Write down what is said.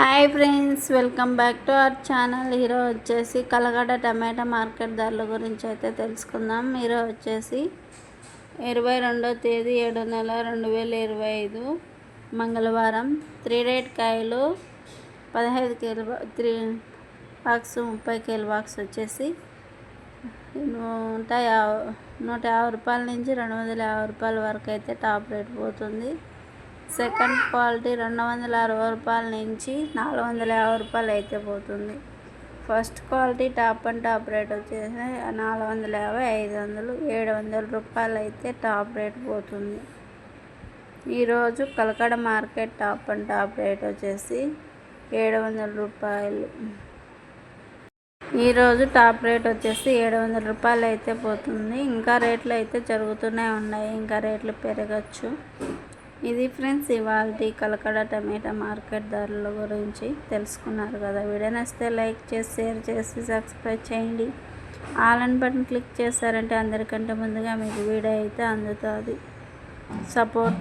Hi friends welcome back to our channel. Hero వచ్చేసి కలగడ టమాటా market ధరల గురించి అయితే తెలుసుకుందాం. హీరో వచ్చేసి ఇరవై రెండో తేదీ ఏడో నెల రెండు వేల ఇరవై ఐదు మంగళవారం. త్రీ రేట్ కాయలు పదహైదు కేల త్రీ బాక్స్ ముప్పై కేల బాక్స్ వచ్చేసి నూట యాభై నూట యాభై రూపాయల నుంచి రెండు వందల యాభై రూపాయల వరకు అయితే టాప్ రేట్ పోతుంది. సెకండ్ క్వాలిటీ రెండు వందల అరవై రూపాయల నుంచి నాలుగు వందల యాభై రూపాయలు అయితే పోతుంది. First quality top and top rate వచ్చేసి నాలుగు వందల యాభై ఐదు వందలు ఏడు వందల రూపాయలు అయితే టాప్ రేట్ పోతుంది. ఈరోజు Kalakada market top and top rate వచ్చేసి ఏడు వందల రూపాయలు. ఈరోజు టాప్ రేట్ వచ్చేసి ఏడు వందల రూపాయలు అయితే పోతుంది. ఇంకా రేట్లు అయితే జరుగుతూనే ఉన్నాయి. ఇంకా రేట్లు పెరగచ్చు. ఇది ఫ్రెండ్స్ ఇవాళ కలకడ టమాటా మార్కెట్ ధరల గురించి తెలుసుకున్నారు కదా. వీడియో నచ్చితే లైక్ చేసి షేర్ చేసి సబ్స్క్రైబ్ చేయండి. ఆల్ అండ్ బటన్ క్లిక్ చేశారంటే అందరికంటే ముందుగా మీకు వీడియో అయితే అందుతుంది. సపోర్ట్